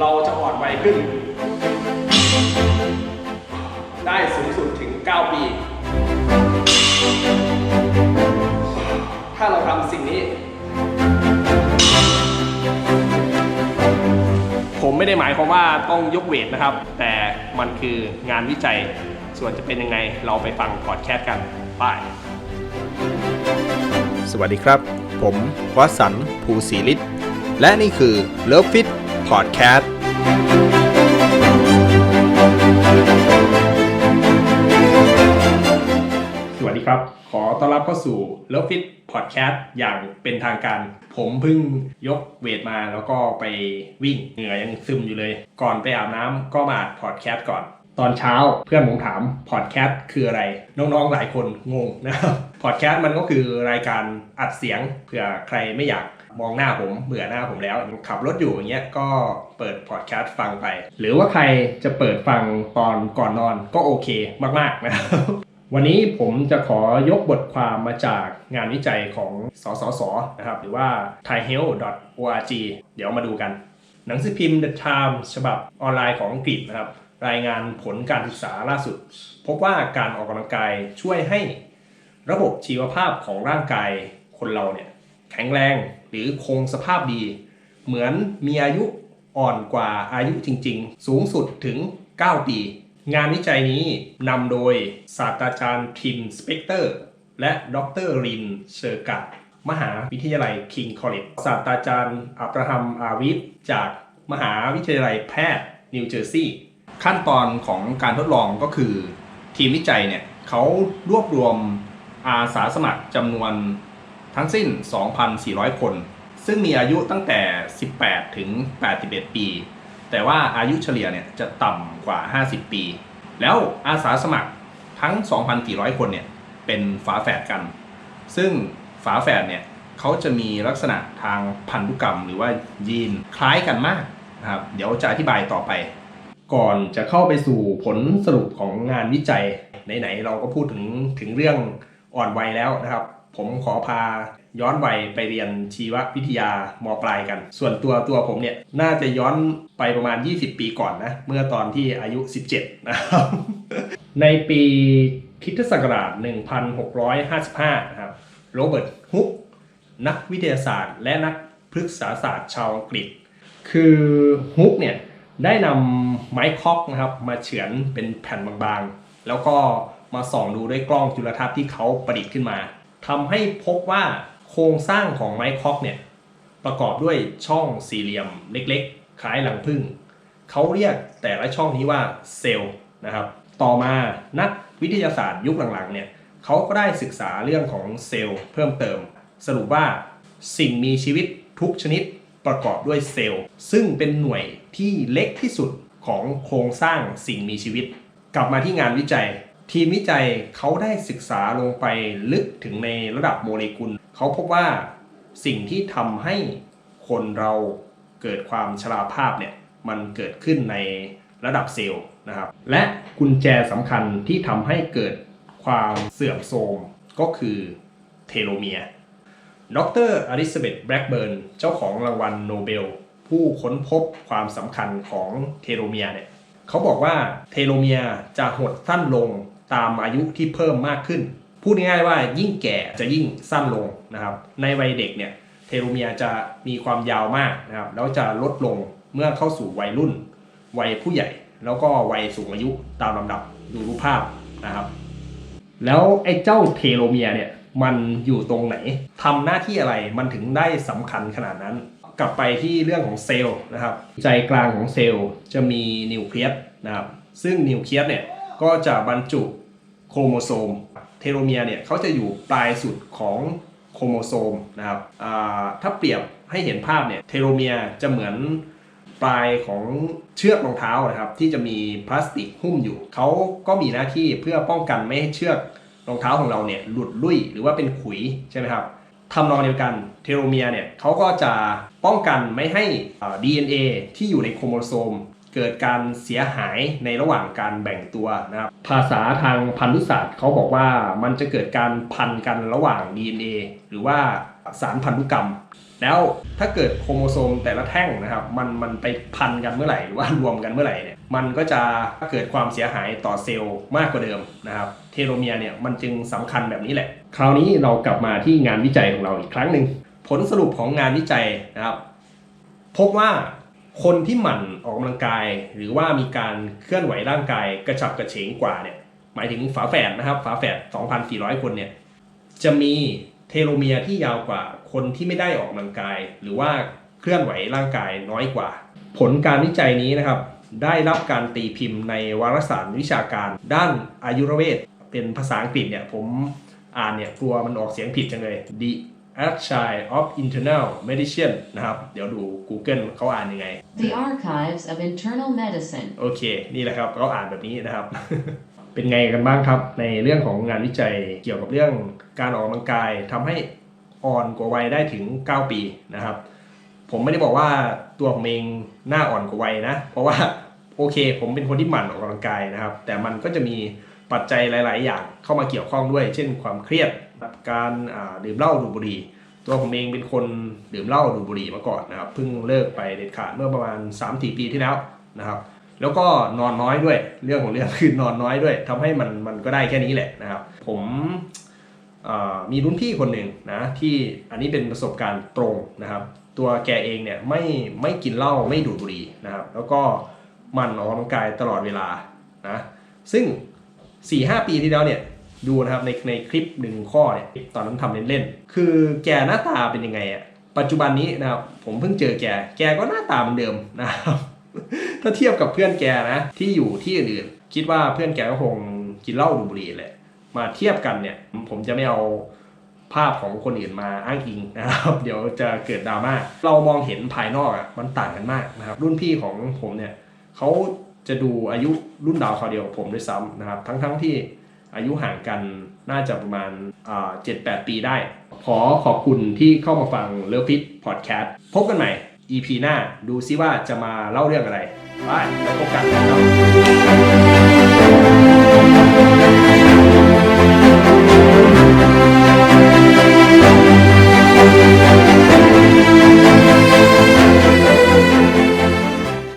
เราจะอ่อนวัยขึ้น ได้สูงสุดถึง 9 ปี ถ้าเราทำสิ่งนี้ ผมไม่ได้หมายความว่าต้องยกเวทนะครับ แต่มันคืองานวิจัย ส่วนจะเป็นยังไงเราไปฟังพอดแคสต์กันไปสวัสดีครับ ผมวสันต์ภูศรีฤทธิ์ และนี่คือ Love Fit Podcast สวัสดีครับ ขอต้อนรับเข้าสู่ Love Fit Podcast อย่างเป็นทางการ ผมเพิ่งยกเวทมาแล้วก็ไปวิ่งเหงื่อยังซึมอยู่เลย ก่อนไปอาบน้ำก็มาพอดแคสต์ก่อนตอนเช้าเพื่อนผมถามพอดแคสต์คืออะไร น้องๆหลายคนงงนะครับพอดแคสต์มันก็คือรายการอัดเสียงเผื่อใครไม่อยาก มองหน้าผมเบื่อหน้าผมแล้วขับรถอยู่อย่างเงี้ยก็เปิดพอดแคสต์ฟังไป หรือว่าใครจะเปิดฟังตอนก่อนนอนก็โอเคมากๆนะครับวันนี้ผมจะขอยกบทความมาจากงานวิจัยของสสสนะครับ หรือว่า thaihealth.org เดี๋ยวมาดูกัน หนังสือพิมพ์ The Times ฉบับออนไลน์ของอังกฤษนะครับ รายงานผลการศึกษาล่าสุด พบว่าการออกกำลังกายช่วยให้ระบบชีวภาพของร่างกายคนเราเนี่ย แข็งแรงหรือคงสภาพดี เหมือนมีอายุอ่อนกว่าอายุจริง ๆ สูงสุดถึง 9 ปี งานวิจัยนี้นำโดยศาสตราจารย์ทิมสเปกเตอร์ และดรรินเชอร์กัตมหาวิทยาลัยคิงคอลเลจศาสตราจารย์อับราฮัมอาวิฟจากมหาวิทยาลัยแพทย์นิวเจอร์ซีย์ขั้นตอนของการทดลองก็คือ ทีมวิจัยเนี่ยเขารวบรวมอาสาสมัครจำนวน ทั้งสิ้น 2,400 คน ซึ่งมีอายุตั้งแต่ 18 ถึง 81 ปี แต่ว่าอายุเฉลี่ยเนี่ยจะต่ำกว่า 50 ปี แล้วอาสาสมัครทั้ง 2,400 คนเนี่ยเป็นฝาแฝดกัน ซึ่งฝาแฝดเนี่ยเขาจะมีลักษณะทางพันธุกรรมหรือว่ายีนคล้ายกันมากนะครับ เดี๋ยวจะอธิบายต่อไป ก่อนจะเข้าไปสู่ผลสรุปของงานวิจัยไหนๆเราก็พูดถึงถึงเรื่องอ่อนวัยแล้วนะครับ ผมขอพาย้อนวัยไปเรียนชีววิทยามปลายกัน ส่วนตัวตัวผมเนี่ยน่าจะย้อนไปประมาณ 20 ปีก่อนนะ เมื่อตอนที่อายุ 17 นะครับ ในปีคริสตศักราช 1655 นะครับ โรเบิร์ตฮุก นักวิทยาศาสตร์ และนักพฤกษศาสตร์ชาวอังกฤษ คือฮุกเนี่ยได้นำไม้คอกนะครับมาเฉือนเป็นแผ่นบางๆ แล้วก็มาส่องดูด้วยกล้องจุลทรรศน์ที่เขาประดิษฐ์ขึ้นมา ทำให้พบว่าโครงสร้างของไม้คอกเนี่ยประกอบด้วยช่องสี่เหลี่ยมเล็กๆ คล้ายหลังผึ้งเขาเรียกแต่ละช่องนี้ว่าเซลล์นะครับ ต่อมานักวิทยาศาสตร์ยุคหลังๆเนี่ยเขาก็ได้ศึกษาเรื่องของเซลล์เพิ่มเติม สรุปว่าสิ่งมีชีวิตทุกชนิดประกอบด้วยเซลล์ ซึ่งเป็นหน่วยที่เล็กที่สุดของโครงสร้างสิ่งมีชีวิต กลับมาที่งานวิจัย ทีมวิจัยเขาได้ศึกษาลงไปลึกถึงในระดับโมเลกุล เขาพบว่าสิ่งที่ทำให้คนเราเกิดความชราภาพเนี่ยมันเกิดขึ้นในระดับเซลล์นะครับ และกุญแจสำคัญที่ทำให้เกิดความเสื่อมโทรมก็คือเทโลเมียร์ดรอลิซาเบธแบล็กเบิร์นเจ้าของรางวัลโนเบล ผู้ค้นพบความสำคัญของเทโลเมียร์เนี่ยเขาบอกว่าเทโลเมียร์จะหดสั้นลง ตามอายุที่เพิ่มมากขึ้น พูดง่ายๆว่ายิ่งแก่จะยิ่งสั้นลงนะครับ ในวัยเด็กเนี่ยเทโลเมียร์จะมีความยาวมากนะครับแล้วจะลดลงเมื่อเข้าสู่วัยรุ่น วัยผู้ใหญ่ แล้วก็วัยสูงอายุตามลำดับดูรูปภาพนะครับ แล้วไอ้เจ้าเทโลเมียร์เนี่ยมันอยู่ตรงไหนทำหน้าที่อะไรมันถึงได้สำคัญขนาดนั้น กลับไปที่เรื่องของเซลล์นะครับ ใจกลางของเซลล์จะมีนิวเคลียสนะครับซึ่งนิวเคลียสเนี่ย ก็จะบรรจุโครโมโซม เทโลเมียร์เนี่ยเขาจะอยู่ปลายสุดของโครโมโซมนะครับถ้าเปรียบให้เห็นภาพเนี่ยเทโลเมียร์จะเหมือนปลายของเชือกรองเท้านะครับ ที่จะมีพลาสติกหุ้มอยู่ เขาก็มีหน้าที่เพื่อป้องกันไม่ให้เชือกรองเท้าของเราเนี่ยหลุดลุ่ยหรือว่าเป็นขุยใช่ไหมครับทำนองเดียวกันเทโลเมียร์เนี่ยเขาก็จะป้องกันไม่ให้อ่า DNA ที่อยู่ในโครโมโซม เกิดการเสียหายในระหว่างการแบ่งตัวนะครับภาษาทางพันธุศาสตร์เขาบอกว่ามันจะเกิดการพันกันระหว่าง DNA หรือว่าสารพันธุกรรม แล้วถ้าเกิดโครโมโซมแต่ละแท่งนะครับ มันมันไปพันกันเมื่อไหร่หรือว่ารวมกันเมื่อไหร่เนี่ยมันก็จะเกิดความเสียหายต่อเซลล์มากกว่าเดิมนะครับเทโลเมียร์เนี่ยมันจึงสำคัญแบบนี้แหละ คราวนี้เรากลับมาที่งานวิจัยของเราอีกครั้งหนึ่งผลสรุปของงานวิจัยนะครับ พบว่า คนที่หมั่นออกกำลังกาย หรือว่ามีการเคลื่อนไหวร่างกายกระฉับกระเฉงกว่าเนี่ยหมายถึงฝาแฝดนะครับฝาแฝด2,400 คนเนี่ยจะมีเทโลเมียร์ที่ยาวกว่าคนที่ไม่ได้ออกกำลังกาย หรือว่าเคลื่อนไหวร่างกายน้อยกว่า ผลการวิจัยนี้นะครับ ได้รับการตีพิมพ์ในวารสารวิชาการด้านอายุรเวทเป็นภาษาอังกฤษเนี่ยผมอ่านเนี่ยกลัวมันออกเสียงผิดจังเลย The Archive of Internal Medicine นะครับ เดี๋ยวดู Google เขาอ่านยังไง The Archives of Internal Medicine. โอเค นี่แหละครับเขาอ่านแบบนี้นะครับ เป็นไงกันบ้างครับ ในเรื่องของงานวิจัยเกี่ยวกับเรื่องการออกกำลังกายทำให้อ่อนกว่าวัยได้ถึง 9 ปีนะครับ ผมไม่ได้บอกว่าตัวผมเองหน้าอ่อนกว่าวัยนะ เพราะว่าโอเค ผมเป็นคนที่หมั่นออกกำลังกายนะครับ แต่มันก็จะมีปัจจัยหลาย ๆ อย่าง เข้ามาเกี่ยวข้องด้วย เช่น ความเครียดการดื่มเหล้าดูดบุหรี่ตัวผมเองเป็นคนดื่มเหล้าดูดบุหรี่มาก่อนนะครับเพิ่งเลิกไปเด็ดขาดเมื่อประมาณ 3-4 ปีที่แล้วนะครับแล้วก็นอนน้อยด้วยเรื่องของเรื่องคือนอนน้อยด้วยทำให้มันมันก็ได้แค่นี้แหละนะครับ ผมมีรุ่นพี่คนหนึ่งนะที่อันนี้เป็นประสบการณ์ตรงนะครับ ตัวแกเองเนี่ยไม่ไม่กินเหล้าไม่ดูดบุหรี่นะครับ แล้วก็มันออกกำลังกายตลอดเวลานะซึ่ง4-5 ปีที่แล้วเนี่ย ดูนะครับในในคลิปหนึ่งข้อเนี่ยตอนนั้นทำเล่นๆคือแกหน้าตาเป็นยังไงอะปัจจุบันนี้นะครับผมเพิ่งเจอแกแกก็หน้าตาเหมือนเดิมนะครับถ้าเทียบกับเพื่อนแกนะที่อยู่ที่อื่นๆคิดว่าเพื่อนแกก็คงกินเหล้าดูบุหรี่แหละมาเทียบกันเนี่ยผมจะไม่เอาภาพของคนอื่นมาอ้างอิงนะครับ เดี๋ยวจะเกิดดราม่าเรามองเห็นภายนอกอะมันต่างกันมากนะครับ รุ่นพี่ของผมเนี่ยเขาจะดูอายุรุ่นดาวคราเดียวกับผมด้วยซ้ำนะครับ ทั้งๆที่ อายุห่างกันน่าจะประมาณเจ็ดแปดปีได้ ขอขอบคุณที่เข้ามาฟังเลิฟฟิตพอดแคสต์พบกันใหม่ EP หน้าดูซิว่าจะมาเล่าเรื่องอะไรไปแล้วพบกันนะครับ